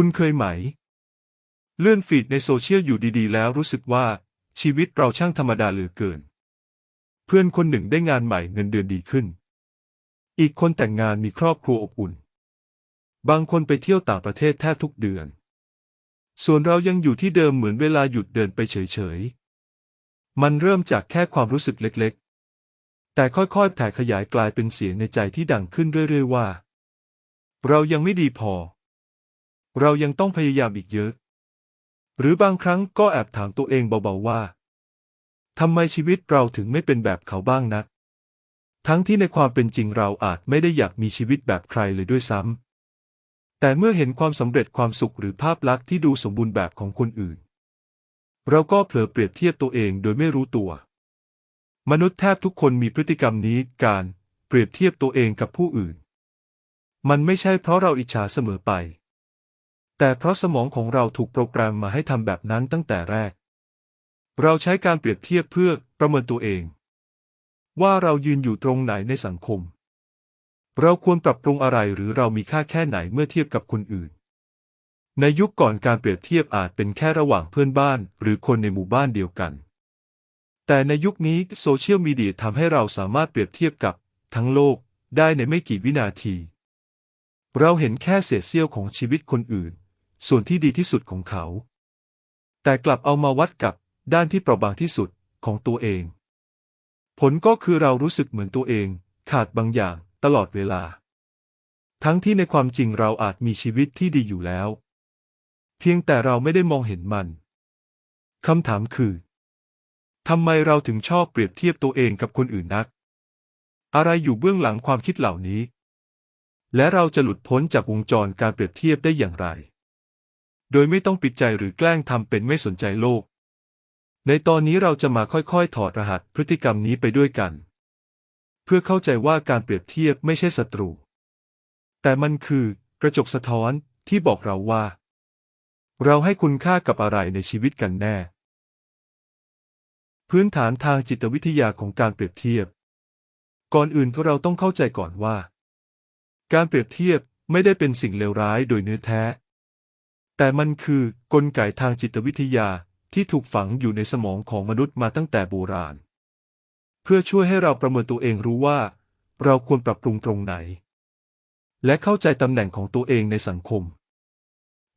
คุณเคยไหม เลื่อนฟีดในโซเชียลอยู่ดีๆ แล้วรู้สึกว่า ชีวิตเราช่างธรรมดาเหลือเกิน เพื่อนคนหนึ่งได้งานใหม่เงินเดือนดีขึ้น อีกคนแต่งงานมีครอบครัวอบอุ่น บางคนไปเที่ยวต่างประเทศแทบทุกเดือน ส่วนเรายังอยู่ที่เดิมเหมือนเวลาหยุดเดินไปเฉยๆ มันเริ่มจากแค่ความรู้สึกเล็กๆ แต่ค่อยๆแผ่ขยายกลายเป็นเสียงในใจที่ดังขึ้นเรื่อยๆว่า เรายังไม่ดีพอ เรายังต้องพยายามอีกเยอะ หรือบางครั้งก็แอบถามตัวเองเบาๆว่าทำไมชีวิตเราถึงไม่เป็นแบบเขาบ้างนะ ทั้งที่ในความเป็นจริงเราอาจไม่ได้อยากมีชีวิตแบบใครเลยด้วยซ้ำ แต่เมื่อเห็นความสำเร็จความสุขหรือภาพลักษณ์ที่ดูสมบูรณ์แบบของคนอื่น เราก็เผลอเปรียบเทียบตัวเองโดยไม่รู้ตัว มนุษย์แทบทุกคนมีพฤติกรรมนี้การเปรียบเทียบตัวเองกับผู้อื่น มันไม่ใช่เพราะเราอิจฉาเสมอไป แต่เพราะสมองของเราถูกโปรแกรมมาให้ทำแบบนั้นตั้งแต่แรก เราใช้การเปรียบเทียบเพื่อประเมินตัวเอง ว่าเรายืนอยู่ตรงไหนในสังคม เราควรปรับปรุงอะไรหรือเรามีค่าแค่ไหนเมื่อเทียบกับคนอื่น ในยุคก่อนการเปรียบเทียบอาจเป็นแค่ระหว่างเพื่อนบ้าน หรือคนในหมู่บ้านเดียวกัน แต่ในยุคนี้โซเชียลมีเดียทำให้เราสามารถเปรียบเทียบกับทั้งโลกได้ในไม่กี่วินาที เราเห็นแค่เศษเสี้ยวของชีวิตคนอื่น ส่วนที่ดีที่สุดของเขา แต่กลับเอามาวัดกับด้านที่เปราะบางที่สุดของตัวเอง ผลก็คือเรารู้สึกเหมือนตัวเอง ขาดบางอย่างตลอดเวลา ทั้งที่ในความจริงเราอาจมีชีวิตที่ดีอยู่แล้ว เพียงแต่เราไม่ได้มองเห็นมันคำถามคือทำไมเราถึงชอบเปรียบเทียบตัวเองกับคนอื่นนัก อะไรอยู่เบื้องหลังความคิดเหล่านี้ และเราจะหลุดพ้นจากวงจรการเปรียบเทียบได้อย่างไร โดยไม่ต้องปิดใจหรือแกล้งทำเป็นไม่สนใจโลก ในตอนนี้เราจะมาค่อยๆ ถอดรหัสพฤติกรรมนี้ไปด้วยกัน เพื่อเข้าใจว่าการเปรียบเทียบไม่ใช่ศัตรู แต่มันคือกระจกสะท้อนที่บอกเราว่า เราให้คุณค่ากับอะไรในชีวิตกันแน่ พื้นฐานทางจิตวิทยาของการเปรียบเทียบ ก่อนอื่นเราต้องเข้าใจก่อนว่า การเปรียบเทียบไม่ได้เป็นสิ่งเลวร้ายโดยเนื้อแท้ แต่มันคือกลไกทางจิตวิทยาที่ถูกฝังอยู่ในสมองของมนุษย์มาตั้งแต่โบราณ เพื่อช่วยให้เราประเมินตัวเองรู้ว่า เราควรปรับปรุงตรงไหน และเข้าใจตำแหน่งของตัวเองในสังคม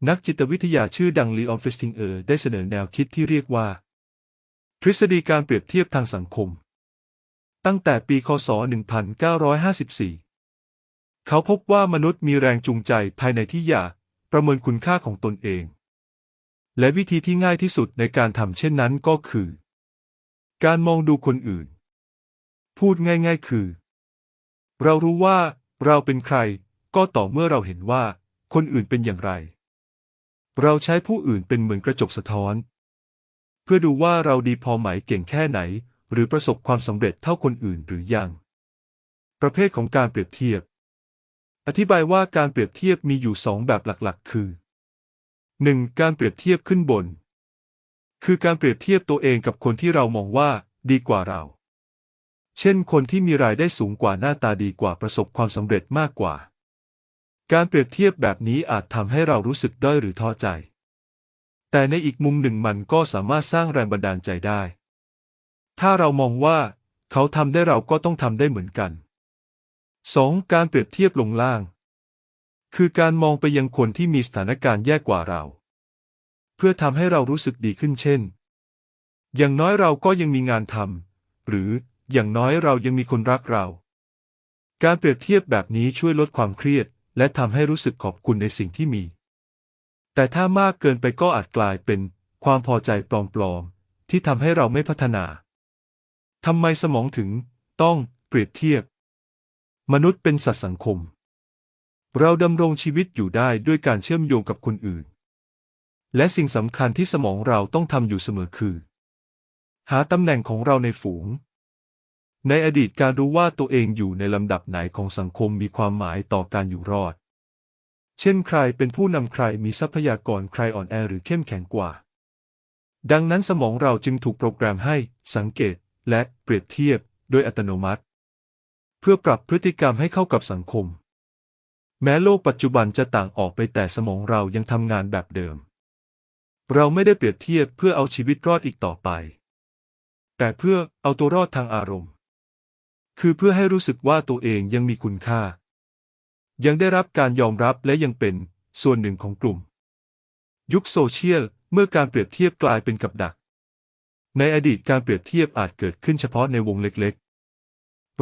นักจิตวิทยาชื่อดังลีออนเฟสติงเออร์ได้เสนอแนวคิดที่เรียกว่า ทฤษฎีการเปรียบเทียบทางสังคม ตั้งแต่ปีคศ 1954 เขาพบว่ามนุษย์มีแรงจูงใจภายในที่อยาก ประเมินคุณค่าของตนเอง และวิธีที่ง่ายที่สุดในการทำเช่นนั้นก็คือ การมองดูคนอื่น พูดง่าย ๆ คือ เรารู้ว่าเราเป็นใคร ก็ต่อเมื่อเราเห็นว่า คนอื่นเป็นอย่างไร เราใช้ผู้อื่นเป็นเหมือนกระจกสะท้อน เพื่อดูว่าเราดีพอไหมเก่งแค่ไหน หรือประสบความสำเร็จเท่าคนอื่นหรือยัง ประเภทของการเปรียบเทียบ อธิบายว่าการเปรียบเทียบมีอยู่สองแบบหลักๆ คือ 1. การเปรียบเทียบขึ้นบน คือการเปรียบเทียบตัวเองกับคนที่เรามองว่าดีกว่าเรา เช่น คนที่มีรายได้สูงกว่าหน้าตาดีกว่าประสบความสำเร็จมากกว่า การเปรียบเทียบแบบนี้อาจทำให้เรารู้สึกด้อยหรือท้อใจ แต่ในอีกมุมหนึ่งมันก็สามารถสร้างแรงบันดาลใจได้ ถ้าเรามองว่า เขาทำได้เราก็ต้องทำได้เหมือนกัน 2. การเปรียบเทียบลงล่าง คือการมองไปยังคนที่มีสถานการณ์แย่กว่าเรา เพื่อทำให้เรารู้สึกดีขึ้นเช่น อย่างน้อยเราก็ยังมีงานทำหรืออย่างน้อยเรายังมีคนรักเรา การเปรียบเทียบแบบนี้ช่วยลดความเครียด และทำให้รู้สึกขอบคุณในสิ่งที่มี แต่ถ้ามากเกินไปก็อาจกลายเป็นความพอใจปลอมๆที่ทำให้เราไม่พัฒนาทำไมสมองถึงต้องเปรียบเทียบ มนุษย์เป็นสัตว์สังคม เราดำรงชีวิตอยู่ได้ด้วยการเชื่อมโยงกับคนอื่น และสิ่งสำคัญที่สมองเราต้องทำอยู่เสมอคือ หาตำแหน่งของเราในฝูง ในอดีตการรู้ว่าตัวเองอยู่ในลำดับไหนของสังคมมีความหมายต่อการอยู่รอด เช่นใครเป็นผู้นำใครมีทรัพยากรใครอ่อนแอหรือเข้มแข็งกว่า ดังนั้นสมองเราจึงถูกโปรแกรมให้สังเกตและเปรียบเทียบโดยอัตโนมัติ เพื่อปรับพฤติกรรมให้เข้ากับสังคม แม้โลกปัจจุบันจะต่างออกไปแต่สมองเรายังทำงานแบบเดิม เราไม่ได้เปรียบเทียบเพื่อเอาชีวิตรอดอีกต่อไป แต่เพื่อเอาตัวรอดทางอารมณ์ คือเพื่อให้รู้สึกว่าตัวเองยังมีคุณค่า ยังได้รับการยอมรับและยังเป็นส่วนหนึ่งของกลุ่ม ยุคโซเชียลเมื่อการเปรียบเทียบกลายเป็นกับดัก ในอดีตการเปรียบเทียบอาจเกิดขึ้นเฉพาะในวงเล็กๆ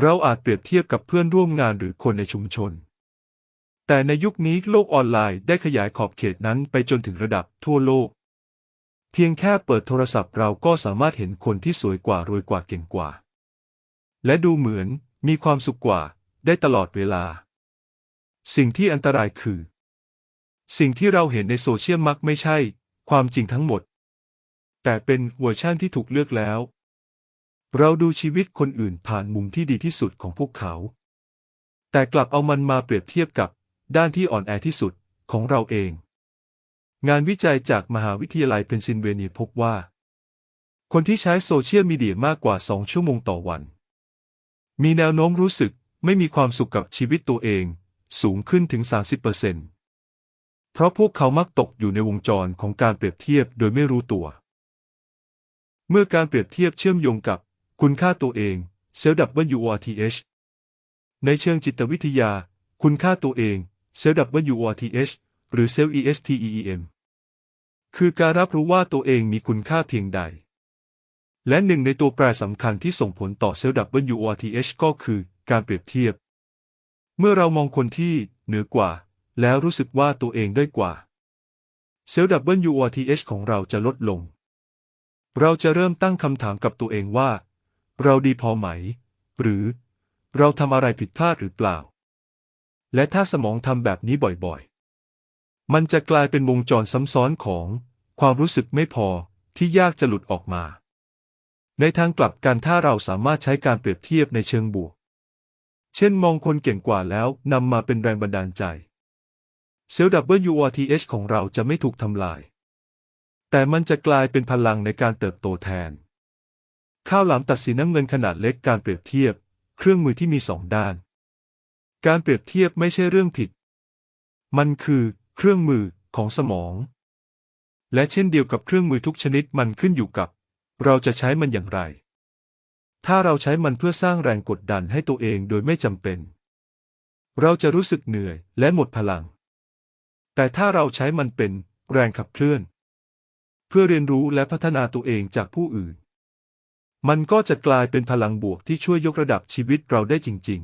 เราอาจเปรียบเทียบกับเพื่อนร่วมงานหรือคนในชุมชน แต่ในยุคนี้โลกออนไลน์ได้ขยายขอบเขตนั้นไปจนถึงระดับทั่วโลก เพียงแค่เปิดโทรศัพท์เราก็สามารถเห็นคนที่สวยกว่ารวยกว่าเก่งกว่า และดูเหมือนมีความสุขกว่าได้ตลอดเวลา สิ่งที่อันตรายคือ สิ่งที่เราเห็นในโซเชียลมักไม่ใช่ ความจริงทั้งหมด แต่เป็นเวอร์ชั่นที่ถูกเลือกแล้ว เราดูชีวิตคนอื่นผ่านมุมที่ดีที่สุดของพวกเขา แต่กลับเอามันมาเปรียบเทียบกับด้านที่อ่อนแอที่สุดของเราเอง งานวิจัยจากมหาวิทยาลัยเพนซิลเวเนียพบว่า คนที่ใช้โซเชียลมีเดียมากกว่า 2 ชั่วโมงต่อวัน มีแนวโน้มรู้สึกไม่มีความสุขกับชีวิตตัวเอง สูงขึ้นถึง 30%เพราะพวกเขามักตกอยู่ในวงจรของการเปรียบเทียบโดยไม่รู้ตัว เมื่อการเปรียบเทียบเชื่อมโยงกับ คุณค่าตัวเองเซลล์ WORTH ในเชิงจิตวิทยา คุณค่าตัวเองเซลล์ WORTH หรือเซลล์ ESTEEM คือการรับรู้ว่าตัวเองมีคุณค่าเพียงใด และหนึ่งในตัวแปรสำคัญที่ส่งผลต่อเซลล์ WORTH ก็คือการเปรียบเทียบ เมื่อเรามองคนที่เหนือกว่า แล้วรู้สึกว่าตัวเองด้อยกว่าเซลล์ WORTH ของเราจะลดลง เราจะเริ่มตั้งคำถามกับตัวเองว่า เราดีพอไหม หรือ เราทำอะไรผิดพลาดหรือเปล่า และถ้าสมองทำแบบนี้บ่อยๆ มันจะกลายเป็นวงจรซ้ำซ้อนของความรู้สึกไม่พอที่ยากจะหลุดออกมา ในทางกลับกันถ้าเราสามารถใช้การเปรียบเทียบในเชิงบวก เช่นมองคนเก่งกว่าแล้วนำมาเป็นแรงบันดาลใจเซลล์ WORTH ของเราจะไม่ถูกทำลาย แต่มันจะกลายเป็นพลังในการเติบโตแทน ข้าวหลามตัดสีน้ำเงินขนาดเล็กการเปรียบเทียบ เครื่องมือที่มีสองด้าน การเปรียบเทียบไม่ใช่เรื่องผิด มันคือเครื่องมือของสมอง และเช่นเดียวกับเครื่องมือทุกชนิดมันขึ้นอยู่กับ เราจะใช้มันอย่างไร ถ้าเราใช้มันเพื่อสร้างแรงกดดันให้ตัวเองโดยไม่จำเป็น เราจะรู้สึกเหนื่อยและหมดพลัง แต่ถ้าเราใช้มันเป็นแรงขับเคลื่อน เพื่อเรียนรู้และพัฒนาตัวเองจากผู้อื่น มันก็จะกลายเป็นพลังบวกที่ช่วยยกระดับชีวิตเราได้จริง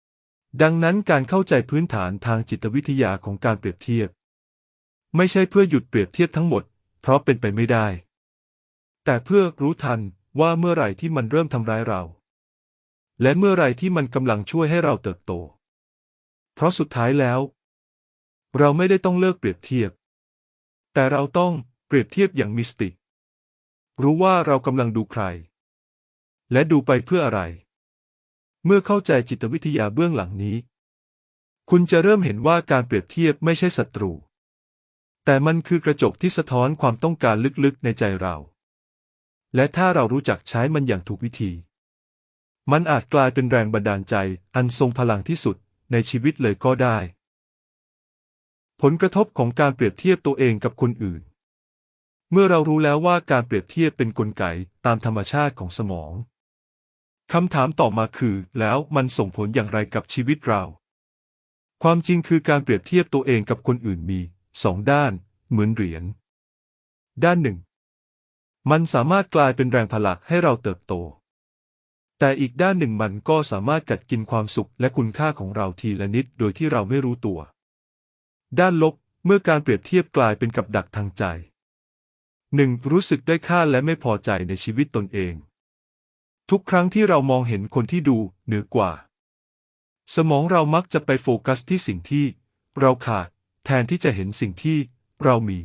ๆ ดังนั้นการเข้าใจพื้นฐานทางจิตวิทยาของการเปรียบเทียบ ไม่ใช่เพื่อหยุดเปรียบเทียบทั้งหมด เพราะเป็นไปไม่ได้ แต่เพื่อรู้ทันว่าเมื่อไหร่ที่มันเริ่มทำร้ายเรา และเมื่อไหร่ที่มันกำลังช่วยให้เราเติบโต เพราะสุดท้ายแล้ว เราไม่ได้ต้องเลิกเปรียบเทียบ แต่เราต้องเปรียบเทียบอย่างมิสติ รู้ว่าเรากำลังดูใคร และดูไปเพื่ออะไร เมื่อเข้าใจจิตวิทยาเบื้องหลังนี้ คุณจะเริ่มเห็นว่าการเปรียบเทียบไม่ใช่ศัตรู แต่มันคือกระจกที่สะท้อนความต้องการลึกๆในใจเรา และถ้าเรารู้จักใช้มันอย่างถูกวิธี มันอาจกลายเป็นแรงบันดาลใจอันทรงพลังที่สุดในชีวิตเลยก็ได้ ผลกระทบของการเปรียบเทียบตัวเองกับคนอื่นเมื่อเรารู้แล้วว่าการเปรียบเทียบเป็นนกลไกตามธรรมชาติของสมอง คำถามต่อมาคือ แล้วมันส่งผลอย่างไรกับชีวิตเรา ความจริงคือการเปรียบเทียบตัวเองกับคนอื่นมีสองด้าน เหมือนเหรียญ ด้านหนึ่ง มันสามารถกลายเป็นแรงผลักให้เราเติบโต แต่อีกด้านหนึ่งมันก็สามารถกัดกินความสุขและคุณค่าของเราทีละนิดโดยที่เราไม่รู้ตัว ด้านลบ เมื่อการเปรียบเทียบกลายเป็นกับดักทางใจหนึ่งรู้สึกได้ค่าและไม่พอใจในชีวิตตนเอง ทุกครั้งที่เรามองเห็นคนที่ดูเหนือกว่า สมองเรามักจะไปโฟกัสที่สิ่งที่ เราขาด แทนที่จะเห็นสิ่งที่เรามี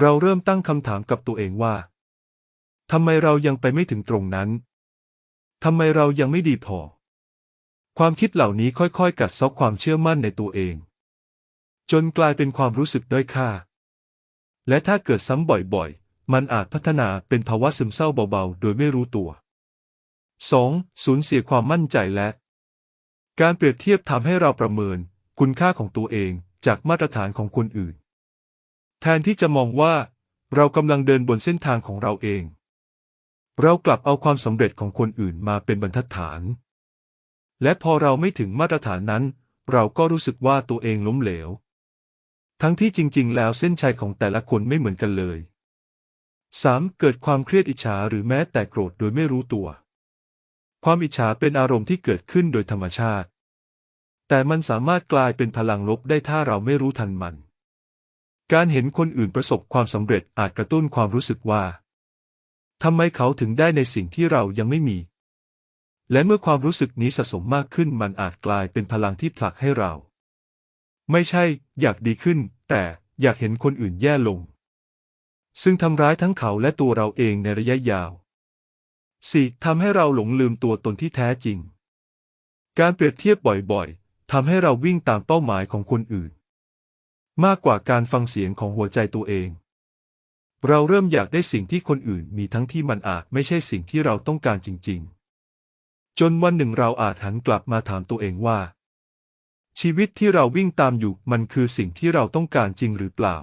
เราเริ่มตั้งคำถามกับตัวเองว่าทำไมเรายังไปไม่ถึงตรงนั้นทำไมเรายังไม่ดีพอ ความคิดเหล่านี้ค่อยๆ กัดเซาะความเชื่อมั่นในตัวเอง จนกลายเป็นความรู้สึกด้อยค่า และถ้าเกิดซ้ำบ่อยๆ มันอาจพัฒนาเป็นภาวะซึมเศร้าเบาๆ โดยไม่รู้ตัว 2. สูญเสียความมั่นใจและ การเปรียบเทียบทำให้เราประเมิน คุณค่าของตัวเองจากมาตรฐานของคนอื่น แทนที่จะมองว่า เรากำลังเดินบนเส้นทางของเราเอง เรากลับเอาความสำเร็จของคนอื่นมาเป็นบรรทัดฐาน และพอเราไม่ถึงมาตรฐานนั้น เราก็รู้สึกว่าตัวเองล้มเหลว ทั้งที่จริง ๆ แล้วเส้นชัยของแต่ละคนไม่เหมือนกันเลย 3. เกิดความเครียดอิจฉาหรือแม้แต่โกรธโดยไม่รู้ตัว ความอิจฉาเป็นอารมณ์ที่เกิดขึ้นโดยธรรมชาติ แต่มันสามารถกลายเป็นพลังลบได้ถ้าเราไม่รู้ทันมัน การเห็นคนอื่นประสบความสำเร็จอาจกระตุ้นความรู้สึกว่าทำไมเขาถึงได้ในสิ่งที่เรายังไม่มี และเมื่อความรู้สึกนี้สะสมมากขึ้นมันอาจกลายเป็นพลังที่ผลักให้เรา ไม่ใช่ อยากดีขึ้น แต่อยากเห็นคนอื่นแย่ลง ซึ่งทำร้ายทั้งเขาและตัวเราเองในระยะยาว 4. ทำให้เราหลงลืมตัวตนที่แท้จริง การเปรียบเทียบบ่อยๆทำให้เราวิ่งตามเป้าหมายของคนอื่น มากกว่าการฟังเสียงของหัวใจตัวเอง เราเริ่มอยากได้สิ่งที่คนอื่นมีทั้งที่มันอาจไม่ใช่สิ่งที่เราต้องการจริง ๆ จนวันหนึ่งเราอาจหันกลับมาถามตัวเองว่า ชีวิตที่เราวิ่งตามอยู่มันคือสิ่งที่เราต้องการจริงหรือเปล่า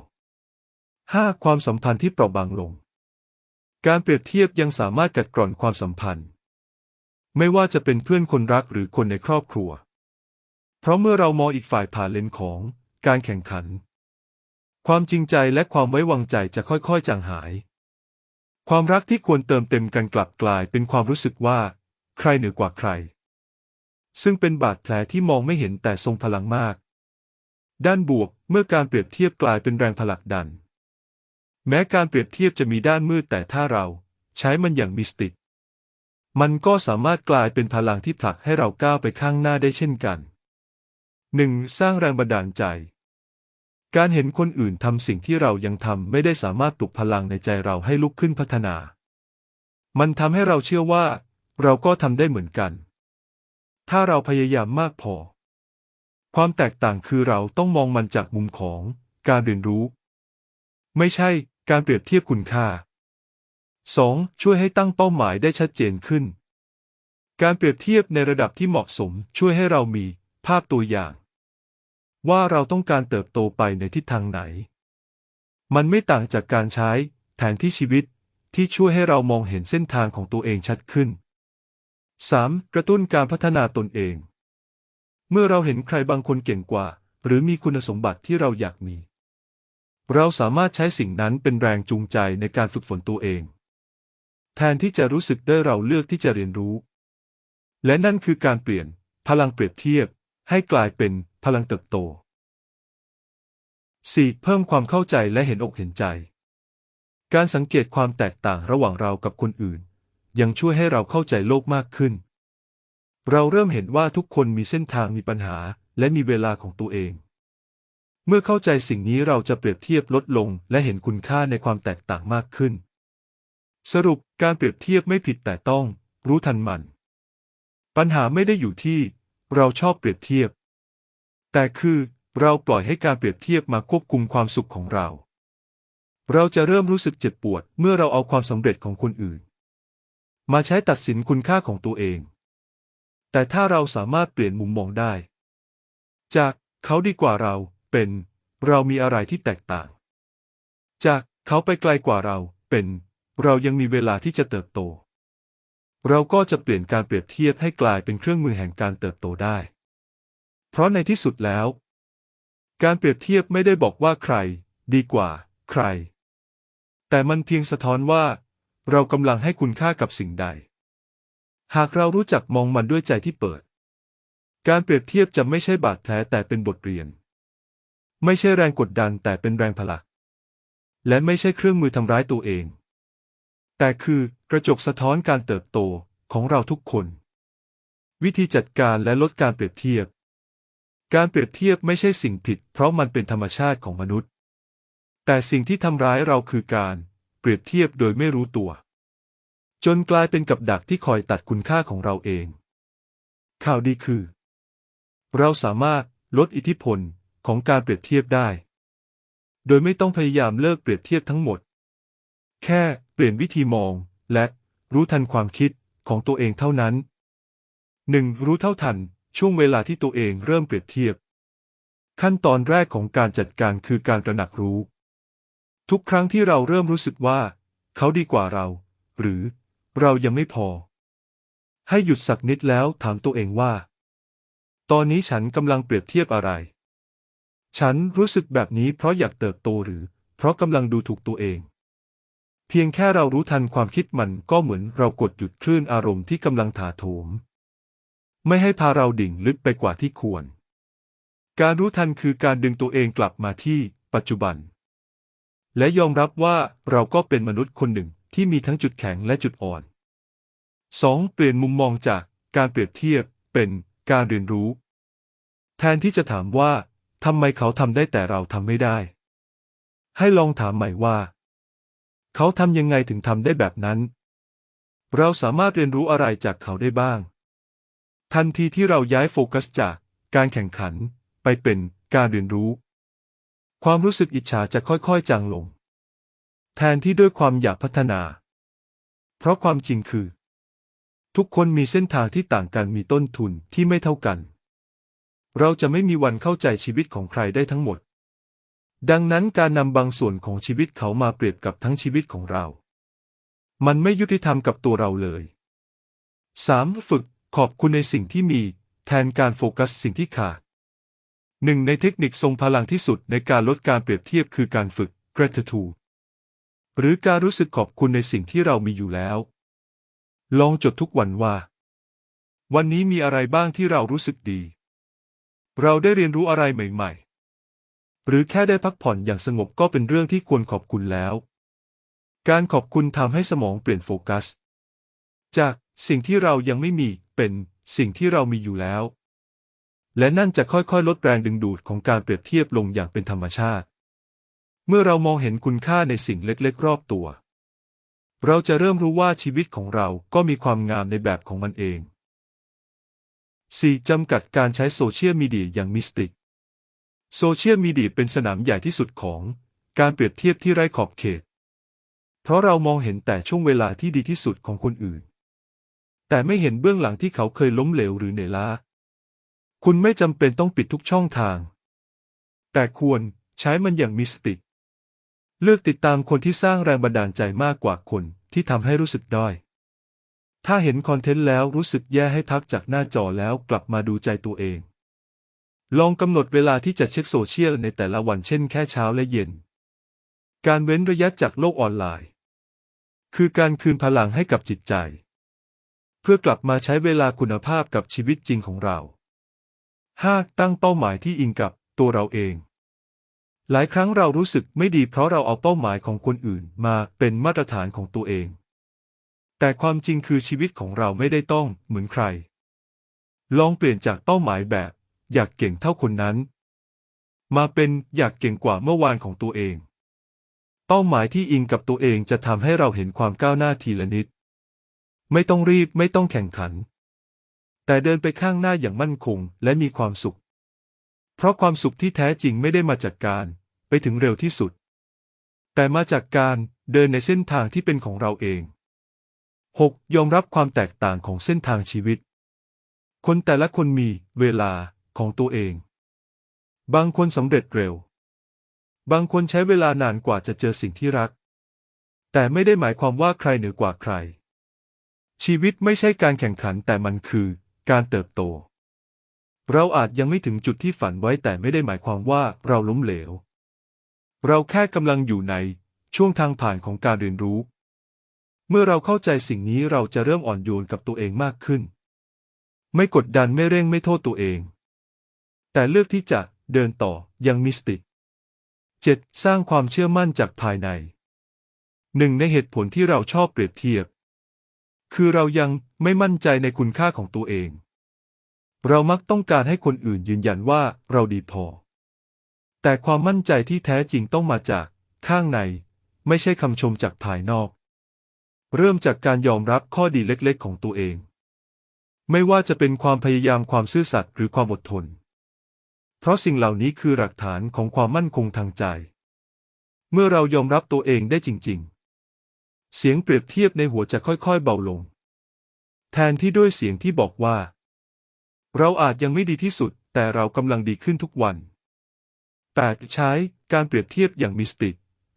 5. ความสัมพันธ์ที่เปราะบางลง การเปรียบเทียบยังสามารถกัดกร่อนความสัมพันธ์ ไม่ว่าจะเป็นเพื่อนคนรักหรือคนในครอบครัว เพราะเมื่อเรามองอีกฝ่ายผ่านเลนของการแข่งขัน ความจริงใจและความไว้วางใจจะค่อยๆจางหาย ความรักที่ควรเติมเต็มกันกลับกลายเป็นความรู้สึกว่า ใครเหนือกว่าใคร ซึ่งเป็นบาดแผลที่มองไม่เห็นแต่ทรงพลังมาก ด้านบวกเมื่อการเปรียบเทียบกลายเป็นแรงผลักดัน แม้การเปรียบเทียบจะมีด้านมืดแต่ถ้าเราใช้มันอย่างมีสติ มันก็สามารถกลายเป็นพลังที่ผลักให้เราก้าวไปข้างหน้าได้เช่นกัน 1. สร้างแรงบันดาลใจ การเห็นคนอื่นทำสิ่งที่เรายังทำไม่ได้สามารถปลุกพลังในใจเราให้ลุกขึ้นพัฒนา มันทำให้เราเชื่อว่า เราก็ทำได้เหมือนกัน ถ้าเราพยายามมากพอ ความแตกต่างคือเราต้องมองมันจากมุมของการเรียนรู้ ไม่ใช่ การเปรียบเทียบคุณค่า 2. ช่วยให้ตั้งเป้าหมายได้ชัดเจนขึ้น การเปรียบเทียบในระดับที่เหมาะสมช่วยให้เรามีภาพตัวอย่าง ว่าเราต้องการเติบโตไปในทิศทางไหน มันไม่ต่างจากการใช้แผนที่ชีวิตที่ช่วยให้เรามองเห็นเส้นทางของตัวเองชัดขึ้น 3. กระตุ้นการพัฒนาตนเอง เมื่อเราเห็นใครบางคนเก่งกว่า หรือมีคุณสมบัติที่เราอยากมี เราสามารถใช้สิ่งนั้นเป็นแรงจูงใจในการฝึกฝนตัวเอง แทนที่จะรู้สึกได้เราเลือกที่จะเรียนรู้ และนั่นคือการเปลี่ยน พลังเปรียบเทียบ ให้กลายเป็นพลังเติบโต 4. เพิ่มความเข้าใจและเห็นอกเห็นใจ การสังเกตความแตกต่างระหว่างเรากับคนอื่น ยังช่วยให้เราเข้าใจโลกมากขึ้น เราเริ่มเห็นว่าทุกคนมีเส้นทางมีปัญหาและมีเวลาของตัวเอง เมื่อเข้าใจสิ่งนี้เราจะเปรียบเทียบลดลง และเห็นคุณค่าในความแตกต่างมากขึ้น สรุปการเปรียบเทียบไม่ผิดแต่ต้อง รู้ทันมัน ปัญหาไม่ได้อยู่ที่ เราชอบเปรียบเทียบ แต่คือเราปล่อยให้การเปรียบเทียบมาควบคุมความสุขของเรา เราจะเริ่มรู้สึกเจ็บปวด เมื่อเราเอาความสำเร็จของคนอื่น มาใช้ตัดสินคุณค่าของตัวเอง แต่ถ้าเราสามารถเปลี่ยนมุมมองได้ จากเขาดีกว่าเรา เป็น เรามีอะไรที่แตกต่าง จากเขาไปไกลกว่าเราเป็น เรายังมีเวลาที่จะเติบโต เราก็จะเปลี่ยนการเปรียบเทียบให้กลายเป็นเครื่องมือแห่งการเติบโตได้ เพราะในที่สุดแล้ว การเปรียบเทียบไม่ได้บอกว่าใคร ดีกว่า ใคร แต่มันเพียงสะท้อนว่า เรากำลังให้คุณค่ากับสิ่งใด หากเรารู้จักมองมันด้วยใจที่เปิด การเปรียบเทียบจะไม่ใช่บาดแผลแต่เป็นบทเรียน ไม่ใช่แรงกดดันแต่เป็นแรงผลัก และไม่ใช่เครื่องมือทำร้ายตัวเอง แต่คือกระจกสะท้อนการเติบโตของเราทุกคน วิธีจัดการและลดการเปรียบเทียบ การเปรียบเทียบไม่ใช่สิ่งผิด เพราะมันเป็นธรรมชาติของมนุษย์ แต่สิ่งที่ทำร้ายเราคือการเปรียบเทียบโดยไม่รู้ตัว จนกลายเป็นกับดักที่คอยตัดคุณค่าของเราเอง ข่าวดีคือ เราสามารถลดอิทธิพล ของการเปรียบเทียบได้ โดยไม่ต้องพยายามเลิกเปรียบเทียบทั้งหมด แค่เปลี่ยนวิธีมอง และรู้ทันความคิดของตัวเองเท่านั้น 1. รู้เท่าทันช่วงเวลาที่ตัวเองเริ่มเปรียบเทียบ ขั้นตอนแรกของการจัดการคือการตระหนักรู้ ทุกครั้งที่เราเริ่มรู้สึกว่า เขาดีกว่าเรา หรือเรายังไม่พอ ให้หยุดสักนิดแล้วถามตัวเองว่า ตอนนี้ฉันกำลังเปรียบเทียบอะไร ฉันรู้สึกแบบนี้เพราะอยากเติบโตหรือ เพราะกำลังดูถูกตัวเอง เพียงแค่เรารู้ทันความคิดมันก็เหมือนเรากดหยุดคลื่นอารมณ์ที่กำลังถาโถม ไม่ให้พาเราดิ่งลึกไปกว่าที่ควร การรู้ทันคือการดึงตัวเองกลับมาที่ปัจจุบัน และยอมรับว่าเราก็เป็นมนุษย์คนหนึ่งที่มีทั้งจุดแข็งและจุดอ่อน 2. เปลี่ยนมุมมองจากการเปรียบเทียบเป็นการเรียนรู้ แทนที่จะถามว่า ทำไมเขาทำได้แต่เราทำไม่ได้ ให้ลองถามใหม่ว่า เขาทำยังไงถึงทำได้แบบนั้น เราสามารถเรียนรู้อะไรจากเขาได้บ้าง ทันทีที่เราย้ายโฟกัสจากการแข่งขันไปเป็นการเรียนรู้ ความรู้สึกอิจฉาจะค่อยๆจางลง แทนที่ด้วยความอยากพัฒนา เพราะความจริงคือ ทุกคนมีเส้นทางที่ต่างกันมีต้นทุนที่ไม่เท่ากัน เราจะไม่มีวันเข้าใจชีวิตของใครได้ทั้งหมด ดังนั้นการนำบางส่วนของชีวิตเขามาเปรียบกับทั้งชีวิตของเรา มันไม่ยุติธรรมกับตัวเราเลย 3. ฝึกขอบคุณในสิ่งที่มี แทนการโฟกัสสิ่งที่ขาดหนึ่งในเทคนิคทรงพลังที่สุดในการลดการเปรียบเทียบคือการฝึก gratitude หรือการรู้สึกขอบคุณในสิ่งที่เรามีอยู่แล้ว ลองจดทุกวันว่า วันนี้มีอะไรบ้างที่เรารู้สึกดี เราได้เรียนรู้อะไรใหม่ ๆ หรือแค่ได้พักผ่อนอย่างสงบก็เป็นเรื่องที่ควรขอบคุณแล้ว การขอบคุณทำให้สมองเปลี่ยนโฟกัส จากสิ่งที่เรายังไม่มีเป็นสิ่งที่เรามีอยู่แล้ว และนั่นจะค่อยๆ ลดแรงดึงดูดของการเปรียบเทียบลงอย่างเป็นธรรมชาติ เมื่อเรามองเห็นคุณค่าในสิ่งเล็กๆ รอบตัว เราจะเริ่มรู้ว่าชีวิตของเราก็มีความงามในแบบของมันเอง 4. จำกัดการใช้โซเชียลมีเดียอย่างมิสติก โซเชียลมีเดียเป็นสนามใหญ่ที่สุดของการเปรียบเทียบที่ไร้ขอบเขต เพราะเรามองเห็นแต่ช่วงเวลาที่ดีที่สุดของคนอื่น แต่ไม่เห็นเบื้องหลังที่เขาเคยล้มเหลวหรือเหนื่อยล้า คุณไม่จำเป็นต้องปิดทุกช่องทาง แต่ควรใช้มันอย่างมีสติเลือกติดตามคนที่สร้างแรงบันดาลใจมากกว่าคนที่ทำให้รู้สึกด้อย ถ้าเห็นคอนเทนต์แล้วรู้สึกแย่ให้พักจากหน้าจอแล้วกลับมาดูใจตัวเอง ลองกำหนดเวลาที่จะเช็คโซเชียลในแต่ละวันเช่นแค่เช้าและเย็น การเว้นระยะจากโลกออนไลน์ คือการคืนพลังให้กับจิตใจ เพื่อกลับมาใช้เวลาคุณภาพกับชีวิตจริงของเรา 5. ตั้งเป้าหมายที่อิงกับตัวเราเอง หลายครั้งเรารู้สึกไม่ดีเพราะเราเอาเป้าหมายของคนอื่นมาเป็นมาตรฐานของตัวเอง แต่ความจริงคือชีวิตของเราไม่ได้ต้องเหมือนใคร ลองเปลี่ยนจากเป้าหมายแบบ อยากเก่งเท่าคนนั้น มาเป็นอยากเก่งกว่าเมื่อวานของตัวเอง เป้าหมายที่อิงกับตัวเองจะทำให้เราเห็นความก้าวหน้าทีละนิด ไม่ต้องรีบไม่ต้องแข่งขัน แต่เดินไปข้างหน้าอย่างมั่นคงและมีความสุข เพราะความสุขที่แท้จริงไม่ได้มาจากการ ไปถึงเร็วที่สุด แต่มาจากการเดินในเส้นทางที่เป็นของเราเอง 6. ยอมรับความแตกต่างของเส้นทางชีวิต คนแต่ละคนมีเวลาของตัวเอง บางคนสำเร็จเร็ว บางคนใช้เวลานานกว่าจะเจอสิ่งที่รัก แต่ไม่ได้หมายความว่าใครเหนือกว่าใคร ชีวิตไม่ใช่การแข่งขันแต่มันคือการเติบโต เราอาจยังไม่ถึงจุดที่ฝันไว้แต่ไม่ได้หมายความว่าเราล้มเหลว เราแค่กำลังอยู่ในช่วงทางผ่านของการเรียนรู้ เมื่อเราเข้าใจสิ่งนี้เราจะเริ่มอ่อนโยนกับตัวเองมากขึ้น ไม่กดดันไม่เร่งไม่โทษตัวเอง แต่เลือกที่จะเดินต่อยังมิสติก 7. สร้างความเชื่อมั่นจากภายใน หนึ่งในเหตุผลที่เราชอบเปรียบเทียบ คือเรายังไม่มั่นใจในคุณค่าของตัวเอง เรามักต้องการให้คนอื่นยืนยันว่าเราดีพอ แต่ความมั่นใจที่แท้จริงต้องมาจากข้างใน ไม่ใช่คำชมจากภายนอก เริ่มจากการยอมรับข้อดีเล็กๆ ของตัวเอง ไม่ว่าจะเป็นความพยายามความซื่อสัตย์หรือความอดทน เพราะสิ่งเหล่านี้คือหลักฐานของความมั่นคงทางใจ เมื่อเรายอมรับตัวเองได้จริง ๆ เสียงเปรียบเทียบในหัวจะค่อยๆ เบาลง แทนที่ด้วยเสียงที่บอกว่า เราอาจยังไม่ดีที่สุด แต่เรากำลังดีขึ้นทุกวัน 8. ใช้การเปรียบเทียบอย่างมิสติ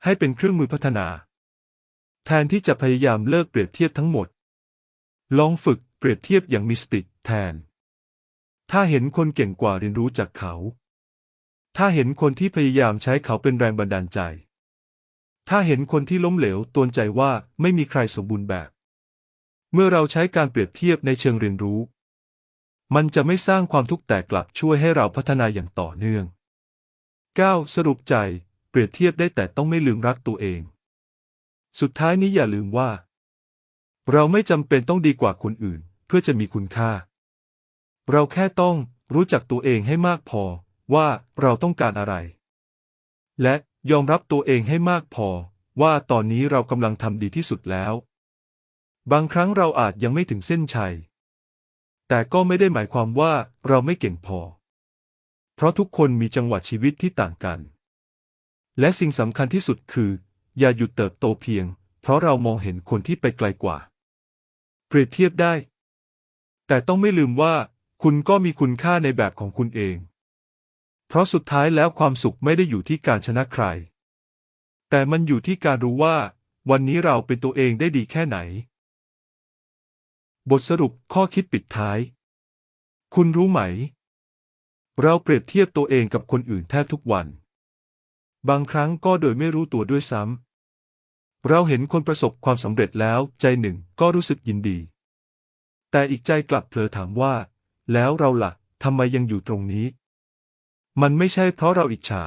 ให้เป็นเครื่องมือพัฒนา แทนที่จะพยายามเลิกเปรียบเทียบทั้งหมด ลองฝึกเปรียบเทียบอย่างมิสติกแทน ถ้าเห็นคนเก่งกว่าเรียนรู้จากเขา ถ้าเห็นคนที่พยายามใช้เขาเป็นแรงบันดาลใจ ถ้าเห็นคนที่ล้มเหลวตวนใจว่าไม่มีใครสมบูรณ์แบบ เมื่อเราใช้การเปรียบเทียบในเชิงเรียนรู้ มันจะไม่สร้างความทุกข์แต่กลับช่วยให้เราพัฒนาอย่างต่อเนื่อง 9. สรุปใจ เปรียบเทียบได้แต่ต้องไม่ลืมรักตัวเอง สุดท้ายนี้อย่าลืมว่า เราไม่จำเป็นต้องดีกว่าคนอื่น เพื่อจะมีคุณค่า เราแค่ต้องรู้จักตัวเองให้มากพอว่าเราต้องการอะไร และยอมรับตัวเองให้มากพอ ว่าตอนนี้เรากำลังทำดีที่สุดแล้ว บางครั้งเราอาจยังไม่ถึงเส้นชัย แต่ก็ไม่ได้หมายความว่าเราไม่เก่งพอ เพราะทุกคนมีจังหวะชีวิตที่ต่างกัน และสิ่งสำคัญที่สุดคือ อย่าหยุดเติบโตเพียง เพราะเรามองเห็นคนที่ไปไกลกว่า เปรียบเทียบได้ แต่ต้องไม่ลืมว่า คุณก็มีคุณค่าในแบบของคุณเอง เพราะสุดท้ายแล้วความสุขไม่ได้อยู่ที่การชนะใคร แต่มันอยู่ที่การรู้ว่า วันนี้เราเป็นตัวเองได้ดีแค่ไหน บทสรุปข้อคิดปิดท้าย คุณรู้ไหม เราเปรียบเทียบตัวเองกับคนอื่นแทบทุกวัน บางครั้งก็โดยไม่รู้ตัวด้วยซ้ำ เราเห็นคนประสบความสำเร็จแล้วใจหนึ่งก็รู้สึกยินดี แต่อีกใจกลับเผลอถามว่า แล้วเราละ่ะทำไมยังอยู่ตรงนี้ มันไม่ใช่เพราะเราอิจฉา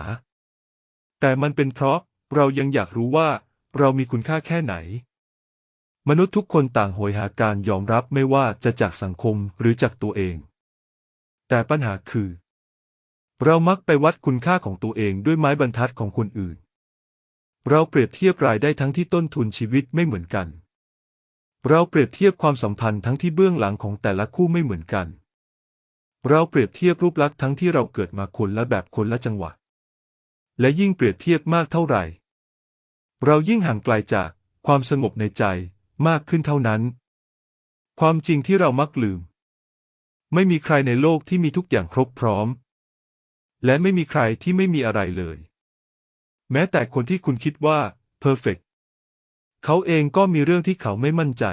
แต่มันเป็นเพราะเรายังอยากรู้ว่า เรามีคุณค่าแค่ไหน มนุษย์ทุกคนต่างโหยหาการยอมรับไม่ว่าจะจากสังคมหรือจากตัวเอง แต่ปัญหาคือ เรามักไปวัดคุณค่าของตัวเองด้วยไม้บรรทัดของคนอื่น เราเปรียบเทียบรายได้ทั้งที่ต้นทุนชีวิตไม่เหมือนกัน เราเปรียบเทียบความสัมพันธ์ทั้งที่เบื้องหลังของแต่ละคู่ไม่เหมือนกัน เราเปรียบเทียบรูปลักษณ์ทั้งที่เราเกิดมาคนละแบบคนละจังหวะ และยิ่งเปรียบเทียบมากเท่าไหร่ เรายิ่งห่างไกลจากความสงบในใจมากขึ้นเท่านั้น ความจริงที่เรามักลืม ไม่มีใครในโลกที่มีทุกอย่างครบพร้อม และไม่มีใครที่ไม่มีอะไรเลย แม้แต่คนที่คุณคิดว่าเพอร์เฟกเขาเองก็มีเรื่องที่เขาไม่มั่นใจ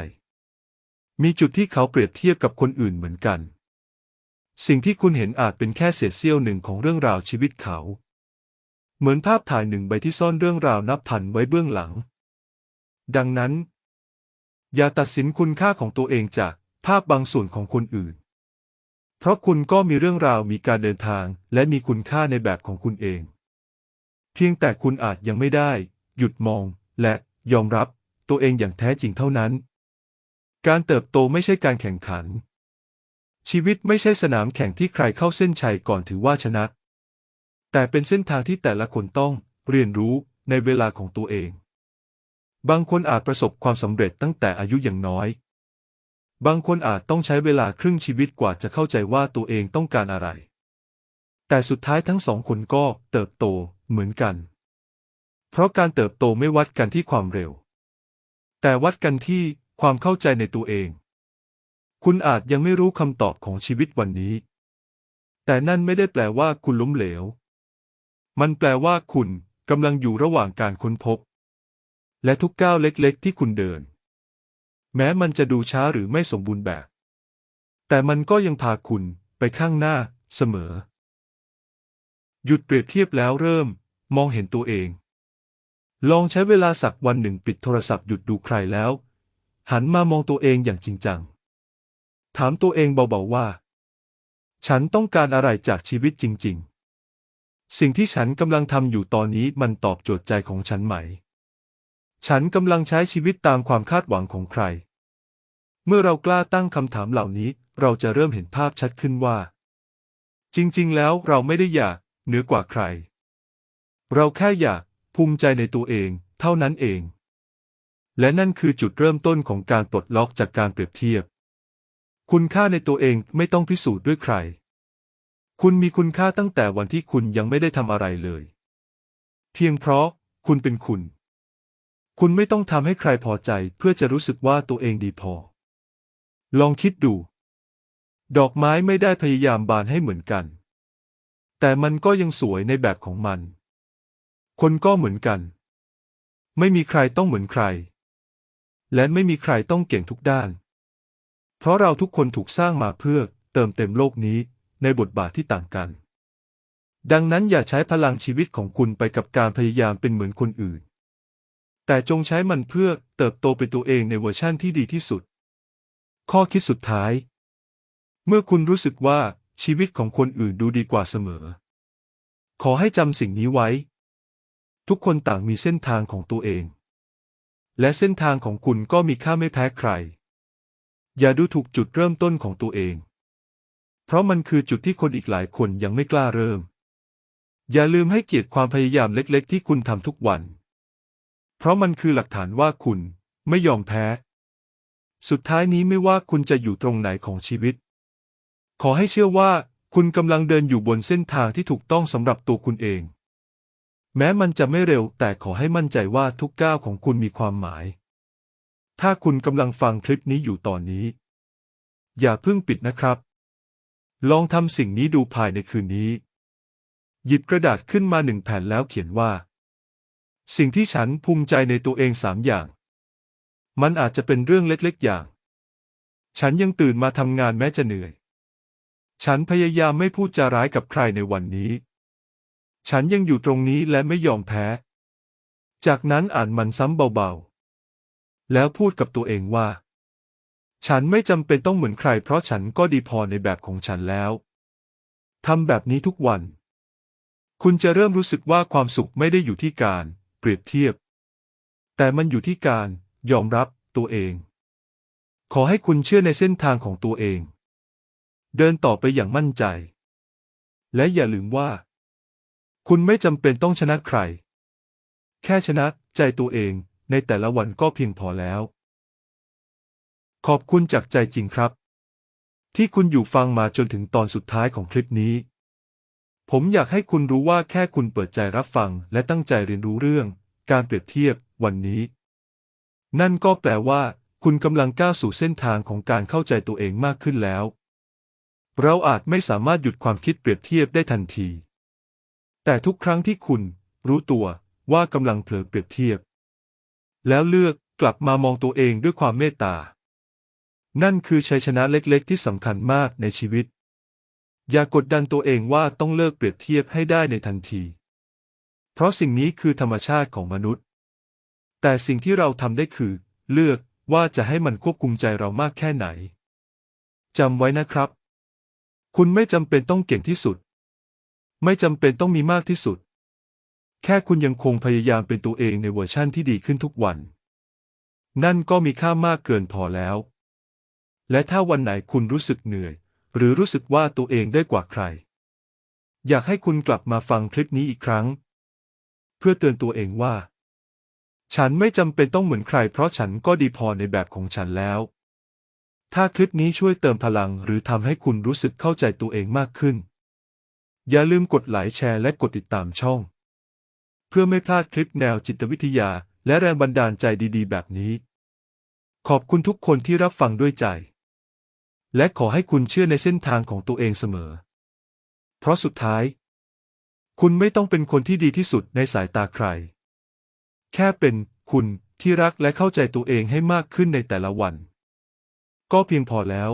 มีจุดที่เขาเปรียบเทียบกับคนอื่นเหมือนกัน สิ่งที่คุณเห็นอาจเป็นแค่เศษเสี้ยวหนึ่งของเรื่องราวชีวิตเขา เหมือนภาพถ่ายหนึ่งใบที่ซ่อนเรื่องราวนับพันไว้เบื้องหลัง ดังนั้น อย่าตัดสินคุณค่าของตัวเองจากภาพบางส่วนของคนอื่น เพราะคุณก็มีเรื่องราวมีการเดินทาง และมีคุณค่าในแบบของคุณเอง เพียงแต่คุณอาจยังไม่ได้ หยุดมอง และยอมรับ ตัวเองอย่างแท้จริงเท่านั้น การเติบโตไม่ใช่การแข่งขัน ชีวิตไม่ใช่สนามแข่งที่ใครเข้าเส้นชัยก่อนถือว่าชนะ แต่เป็นเส้นทางที่แต่ละคนต้องเรียนรู้ในเวลาของตัวเอง บางคนอาจประสบความสำเร็จตั้งแต่อายุอย่างน้อย บางคนอาจต้องใช้เวลาครึ่งชีวิตกว่าจะเข้าใจว่าตัวเองต้องการอะไร แต่สุดท้ายทั้งสองคนก็เติบโตเหมือนกัน เพราะการเติบโตไม่วัดกันที่ความเร็ว แต่วัดกันที่ความเข้าใจในตัวเอง คุณอาจยังไม่รู้คำตอบของชีวิตวันนี้ แต่นั่นไม่ได้แปลว่าคุณล้มเหลว มันแปลว่าคุณกำลังอยู่ระหว่างการค้นพบ และทุกก้าวเล็กๆ ที่คุณเดิน แม้มันจะดูช้าหรือไม่สมบูรณ์แบบ แต่มันก็ยังพาคุณไปข้างหน้าเสมอ หยุดเปรียบเทียบแล้วเริ่มมองเห็นตัวเอง ลองใช้เวลาสักวันหนึ่งปิดโทรศัพท์หยุดดูใครแล้ว หันมามองตัวเองอย่างจริงจัง ถามตัวเองเบาๆว่า ฉันต้องการอะไรจากชีวิตจริง ๆ สิ่งที่ฉันกำลังทำอยู่ตอนนี้มันตอบโจทย์ใจของฉันไหม ฉันกำลังใช้ชีวิตตามความคาดหวังของใคร เมื่อเรากล้าตั้งคำถามเหล่านี้ เราจะเริ่มเห็นภาพชัดขึ้นว่า จริงๆ แล้วเราไม่ได้อยากเหนือกว่าใคร เราแค่อยากภูมิใจในตัวเอง เท่านั้นเอง และนั่นคือจุดเริ่มต้นของการปลดล็อกจากการเปรียบเทียบ คุณค่าในตัวเองไม่ต้องพิสูจน์ด้วยใคร คุณมีคุณค่าตั้งแต่วันที่คุณยังไม่ได้ทำอะไรเลย เพียงเพราะคุณเป็นคุณ คุณไม่ต้องทำให้ใครพอใจเพื่อจะรู้สึกว่าตัวเองดีพอ ลองคิดดู ดอกไม้ไม่ได้พยายามบานให้เหมือนกัน แต่มันก็ยังสวยในแบบของมัน คนก็เหมือนกัน ไม่มีใครต้องเหมือนใคร และไม่มีใครต้องเก่งทุกด้าน เพราะเราทุกคนถูกสร้างมาเพื่อเติมเต็มโลกนี้ในบทบาทที่ต่างกัน ดังนั้นอย่าใช้พลังชีวิตของคุณไปกับการพยายามเป็นเหมือนคนอื่น แต่จงใช้มันเพื่อเติบโตเป็นตัวเองในเวอร์ชั่นที่ดีที่สุด ข้อคิดสุดท้าย เมื่อคุณรู้สึกว่าชีวิตของคนอื่นดูดีกว่าเสมอ ขอให้จำสิ่งนี้ไว้ ทุกคนต่างมีเส้นทางของตัวเอง และเส้นทางของคุณก็มีค่าไม่แพ้ใคร อย่าดูถูกจุดเริ่มต้นของตัวเอง เพราะมันคือจุดที่คนอีกหลายคนยังไม่กล้าเริ่ม อย่าลืมให้เกียรติความพยายามเล็กๆ ที่คุณทำทุกวัน เพราะมันคือหลักฐานว่าคุณไม่ยอมแพ้ สุดท้ายนี้ไม่ว่าคุณจะอยู่ตรงไหนของชีวิต ขอให้เชื่อว่าคุณกำลังเดินอยู่บนเส้นทางที่ถูกต้องสำหรับตัวคุณเอง แม้มันจะไม่เร็วแต่ขอให้มั่นใจว่าทุกก้าวของคุณมีความหมาย ถ้าคุณกำลังฟังคลิปนี้อยู่ตอนนี้ อย่าเพิ่งปิดนะครับ ลองทำสิ่งนี้ดูภายในคืนนี้ หยิบกระดาษขึ้นมาหนึ่งแผ่นแล้วเขียนว่า สิ่งที่ฉันภูมิใจในตัวเองสามอย่าง มันอาจจะเป็นเรื่องเล็กๆอย่าง ฉันยังตื่นมาทำงานแม้จะเหนื่อย ฉันพยายามไม่พูดจาร้ายกับใครในวันนี้ ฉันยังอยู่ตรงนี้และไม่ยอมแพ้ จากนั้นอ่านมันซ้ำเบาๆ แล้วพูดกับตัวเองว่า ฉันไม่จำเป็นต้องเหมือนใคร เพราะฉันก็ดีพอในแบบของฉันแล้วทำแบบนี้ทุกวัน คุณจะเริ่มรู้สึกว่าความสุขไม่ได้อยู่ที่การ เปรียบเทียบ แต่มันอยู่ที่การยอมรับตัวเอง ขอให้คุณเชื่อในเส้นทางของตัวเอง เดินต่อไปอย่างมั่นใจ และอย่าลืมว่า คุณไม่จำเป็นต้องชนะใคร แค่ชนะใจตัวเองในแต่ละวันก็เพียงพอแล้ว ขอบคุณจากใจจริงครับ ที่คุณอยู่ฟังมาจนถึงตอนสุดท้ายของคลิปนี้ ผมอยากให้คุณรู้ว่าแค่คุณเปิดใจรับฟังและตั้งใจเรียนรู้เรื่อง การเปรียบเทียบวันนี้ นั่นก็แปลว่า คุณกำลังก้าวสู่เส้นทางของการเข้าใจตัวเองมากขึ้นแล้ว เราอาจไม่สามารถหยุดความคิดเปรียบเทียบได้ทันที แต่ทุกครั้งที่คุณ รู้ตัวว่ากำลังเผลอเปรียบเทียบ แล้วเลือกกลับมามองตัวเองด้วยความเมตตา นั่นคือชัยชนะเล็กๆ ที่สำคัญมากในชีวิต อย่ากดดันตัวเองว่าต้องเลิกเปรียบเทียบให้ได้ในทันที เพราะสิ่งนี้คือธรรมชาติของมนุษย์ แต่สิ่งที่เราทำได้คือ เลือกว่าจะให้มันควบคุมใจเรามากแค่ไหนจำไว้นะครับ คุณไม่จำเป็นต้องเก่งที่สุด ไม่จำเป็นต้องมีมากที่สุด แค่คุณยังคงพยายามเป็นตัวเองในเวอร์ชั่นที่ดีขึ้นทุกวัน นั่นก็มีค่ามากเกินพอแล้ว และถ้าวันไหนคุณรู้สึกเหนื่อย หรือรู้สึกว่าตัวเองได้กว่าใคร อยากให้คุณกลับมาฟังคลิปนี้อีกครั้ง เพื่อเตือนตัวเองว่า ฉันไม่จำเป็นต้องเหมือนใคร เพราะฉันก็ดีพอในแบบของฉันแล้ว ถ้าคลิปนี้ช่วยเติมพลังหรือทำให้คุณรู้สึกเข้าใจตัวเองมากขึ้น อย่าลืมกดไลค์แชร์และกดติดตามช่อง เพื่อไม่พลาดคลิปแนวจิตวิทยาและแรงบันดาลใจดี ๆ แบบนี้ ขอบคุณทุกคนที่รับฟังด้วยใจ และขอให้คุณเชื่อในเส้นทางของตัวเองเสมอ เพราะสุดท้าย คุณไม่ต้องเป็นคนที่ดีที่สุดในสายตาใคร แค่เป็นคุณที่รักและเข้าใจตัวเองให้มากขึ้นในแต่ละวัน ก็เพียงพอแล้ว